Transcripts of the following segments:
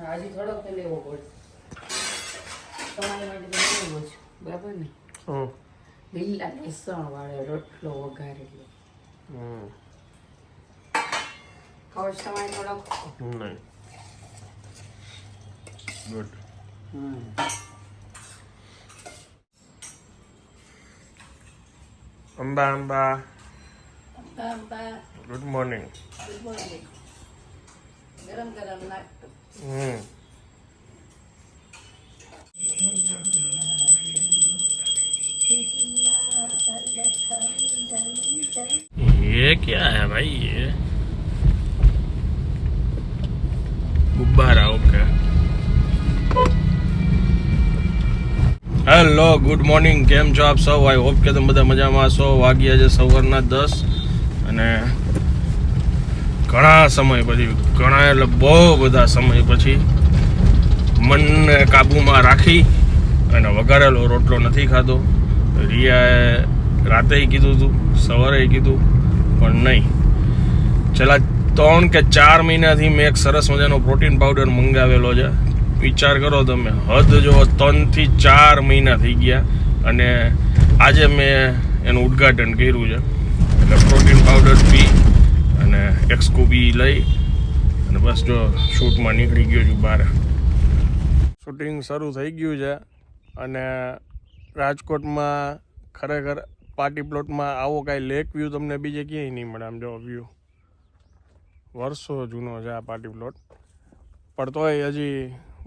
હજી થોડોક તો લેવો પડશે તમારી માટે તો લેવો જ બરાબર ને? હમ. લીલા લસણ વાળો રોટલો વઘારેલો ખબર છે તમારે થોડોક? નહીં. Good Amba Amba. Good morning good morning ગરમ ગરમ હમ ये क्या है भाई ये गुब्बारा ओके હેલો ગુડ મોર્નિંગ કેમ છો આપ સૌ આઈ હોપ કે તમે બધા મજામાં છો વાગ્યા છે સવારના દસ અને ઘણા સમય પછી, ઘણા એટલે બહુ બધા સમય પછી મનને કાબૂમાં રાખી અને વઘારેલો રોટલો નથી ખાધો. રિયાએ રાતે કીધું હતું સવારે કીધું, પણ નહીં. છેલ્લા ત્રણ કે ચાર મહિનાથી મેં એક સરસ મજાનો પ્રોટીન પાવડર મંગાવેલો છે. વિચાર કરો તમે, હદ જો ત્રણથી ચાર મહિના થઈ ગયા અને આજે મેં એનું ઉદ્ઘાટન કર્યું છે. એટલે પ્રોટીન પાવડર પી અને એક સ્કૂબી લઈ અને બસ જો શૂટમાં નીકળી ગયો છું બહાર. શૂટિંગ શરૂ થઈ ગયું છે અને રાજકોટમાં ખરેખર પાર્ટી પ્લોટમાં આવો કાંઈ લેક વ્યૂ તમને બીજે ક્યાંય નહીં મળે આમ જો વ્યૂ વર્ષો જૂનો છે આ પાર્ટી પ્લોટ પણ તોય હજી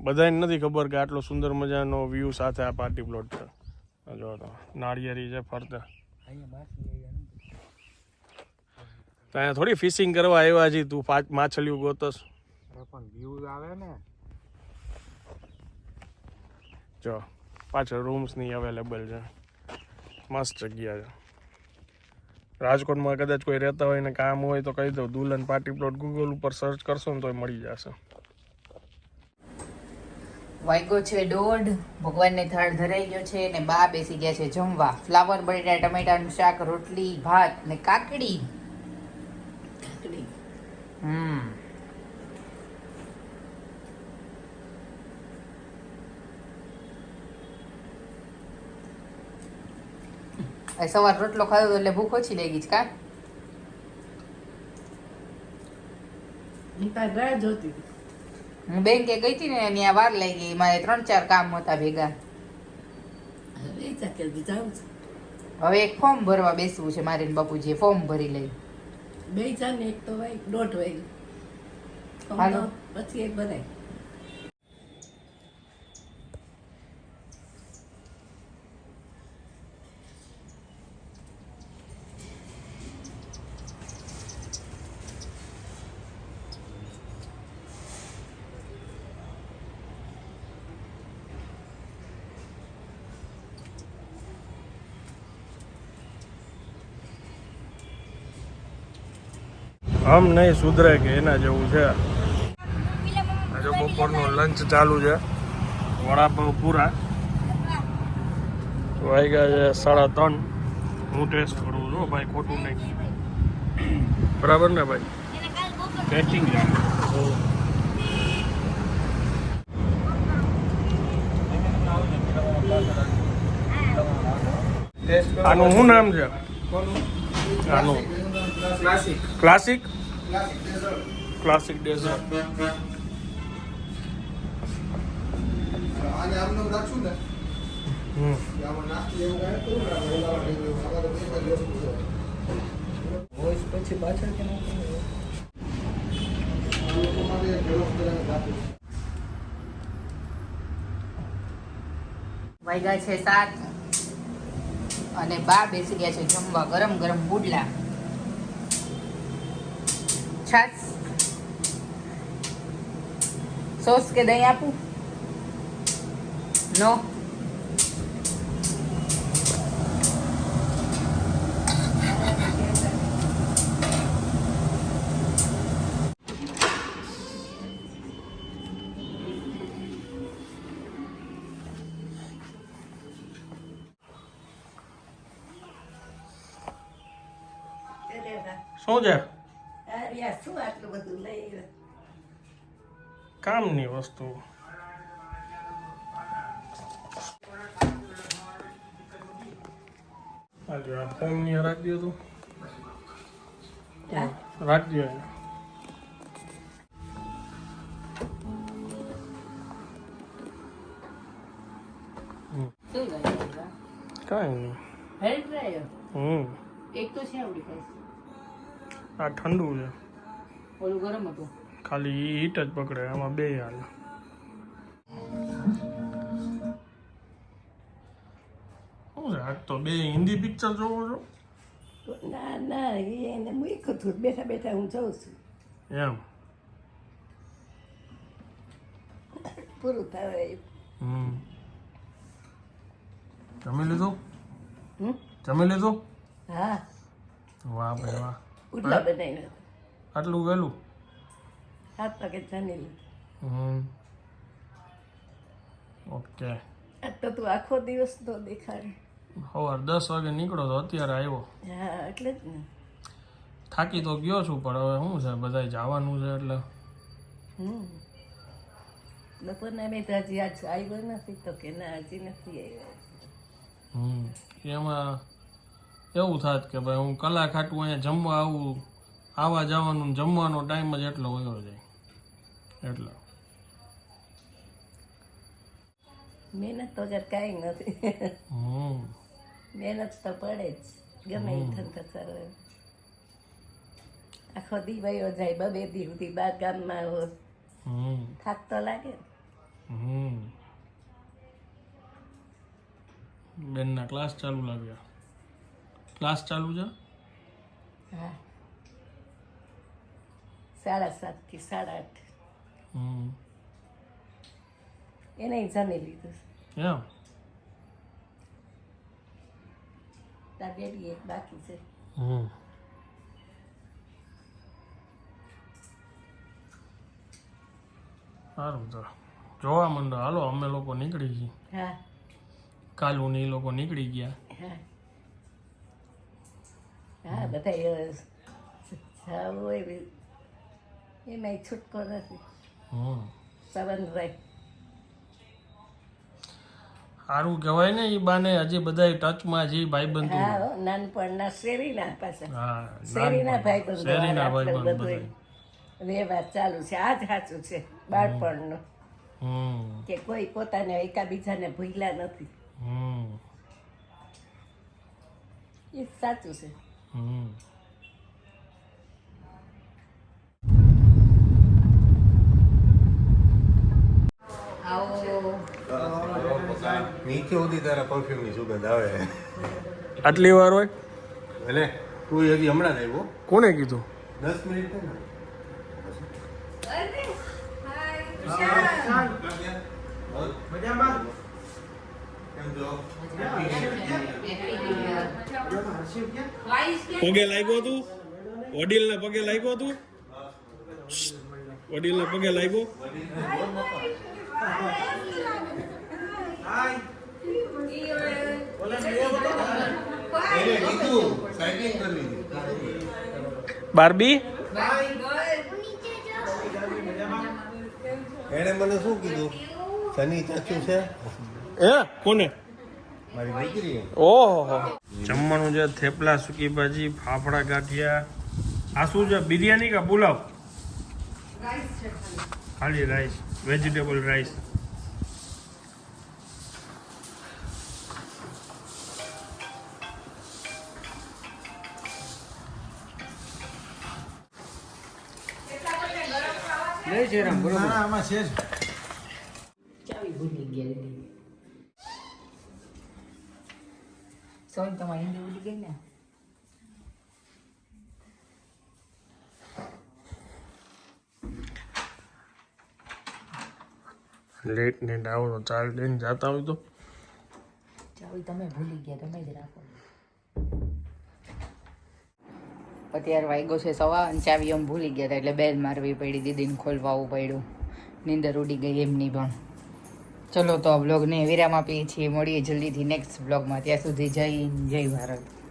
બધાને નથી ખબર કે આટલો સુંદર મજાનો વ્યૂ સાથે આ પાર્ટી પ્લોટ છે. જો તો નાળિયેરી છે ફરતે. તો અહીંયા થોડી ફિશિંગ કરવા આવ્યા છી તું પાંચ માછલીઓ ગોતસ. પણ વ્યૂઝ આવે ને. જો પાછળ રૂમ્સની અવેલેબલ છે. મસ્ત જગ્યા છે. રાજકોટમાં કદાચ કોઈ રહેતા હોય ને કામ હોય તો કહી દઉં દુલ્હન પાર્ટી પ્લોટ ગૂગલ ઉપર સર્ચ કરશો ને તોય મળી જશે. વાગ્યો છે દોઢ. ભગવાનને થાળ ધરાઈ ગયો છે ને બા બેસી ગયા છે જમવા. ફ્લાવર બટેટા ટમેટાનું શાક રોટલી ભાત ને કાકડી. હમ. સવાર રોટલો ખાધો એટલે ભૂખ ઓછી લાગી છે કા? હું બેંકે ગઈ હતી ને ત્યાં વાર લાગી. મારે ત્રણ ચાર કામ હતા ભેગા. હવે એક ફોર્મ ભરવા બેસવું છે મારે બાપુજીએ. બાપુજી ફોર્મ ભરી લઈ. બે ને એક તો વાય દોઢ વાય. પછી એક ભરાય આમ નહીં સુધરે કે એના જેવું છે. આજે બપોરનું લંચ ચાલુ છે. વડાપાઉં પૂરા. વાગ્યા છે સાડા ત્રણ. હું ટેસ્ટ કરું છું ભાઈ ખોટું નહીં. બરાબર ને ભાઈ? ટેસ્ટિંગ આનું શું નામ છે? આનું. Classic classic classic dessert. પછી પાછળ. વાગ્યા છે સાત અને બા બેસી ગયા છે જમવા ગરમ ગરમ પુડલા. છાસ સોસ કે દહીં આપું નો શું છે શું આટલું બધું લઈ કામની વસ્તુ. આજે આ ફોનની રાખી દો તું. રાખજો એને. શું કાંઈ નહીં. Hair dryer? હમ. એક તો છે આવડી ખાસ આ ઠંડુ છે. ઓલું ગરમ હતું. ખાલી હીટ જ પકડે આમાં બે હાલ. તો બે હિન્દી પિક્ચર જોવો છો? ના ના બેઠા બેઠા હું જઉં છું. એમ? પૂરું થાય હમ. જમી લીધું? હમ? જમી લીધું? હા. વાહ ભાઈ વાહ. ઉડલા બનાવીને આટલું વહેલું? સાત વાગે જાણી લીધું. હમ. ઓકે. તો તું આખો દિવસ તો દેખાડે. સવાર દસ વાગે નીકળો તો અત્યારે આવ્યો. હા એટલે જ ને. થાકી તો ગયો છું પણ હવે શું છે બધાય જવાનું છે એટલે. હમ. બપોરના મેં તો હજી આજ આવ્યો નથી તો કે ના હજી નથી આવ્યો. હમ. એમાં એવું થાત કે ભાઈ હું કલાક આટું અહીંયા જમવા આવું આવા જવાનું જમવાનો ટાઈમ જ એટલો વયો જાય. એટલો. મહેનત તો જર કાંઈ નથી. મહેનત તો પડે જ. ગમે કરો આખો દી વયો જાય બબે દી સુધી બાર ગામમાં હો હમ. થાક તો લાગે હમ. બેનના ક્લાસ ચાલુ લાગ્યા. ક્લાસ ચાલુ છે? હા. સાડા સાતથી સાડા આઠ. એને જાણી લીધું. એમ? તાર બેબી એક બાકી છે. હમ. સારું તો. જોવા માંડો. હાલો અમે લોકો નીકળી છીએ હા. કાલુ ને એ લોકો નીકળી ગયા. હા. હા બધા હોય છૂટકો નથી. સંબંધ રહે સારું કહેવાય ને એ બાને હજી બધા ટચમાં છે ભાઈબંધુ. હા નાનપણના શેરીના પાસે શેરીના નાનપણ. ભાઈબંધો શેરીના ભાઈ બંધુ બધું બધા વ્યવહાર ચાલુ છે આ જ સાચું છે બાળપણનો. કે કોઈ પોતાને એકાબીજાને ભૂલ્યા નથી. એ સાચું છે. હમ. નીચે સુધી તારા પરફ્યુમની સુગંધ આવે. આટલી વાર હોય? એટલે તું હજી હમણાં જ આવ્યો કોને કીધું? દસ મિનિટ ને? પગે લાગ્યો તું? વડીલ ને પગે લાગ્યો તું? વડીલ ને પગે લાગ્યો? એને હતી. બારબી? એણે મને શું કીધું? શનિ ચાચું છે? હે? કોને? મારી દીકરી ઓહો. જમવાનું છે થેપલા સૂકી ભાજી ફાફડા ગાંઠિયા. આ શું છે બિરયાની કે પુલાવ? ખાલી રાઈસ વેજીટેબલ રાઈસ ચાવી ભૂલી ગયા સોન તમારી હિન્દી ઉડી ગઈ ને? લેટ ને આવો તો ચાલ લઈને જતા હોય તો. ચાવી તમે ભૂલી ગયા, તમે જ રાખો. અત્યારે વાગ્યો છે સવા અને ચાવી એમ ભૂલી ગયા હતા, એટલે બેલ મારવી પડી, દીદીને ખોલવાવું પડ્યું. નીંદર ઉડી ગઈ એમની પણ. ચલો તો બ્લોગને વિરામ આપીએ છીએ, મળીએ જલ્દીથી નેક્સ્ટ બ્લોગમાં ત્યાં સુધી જય જય ભારત.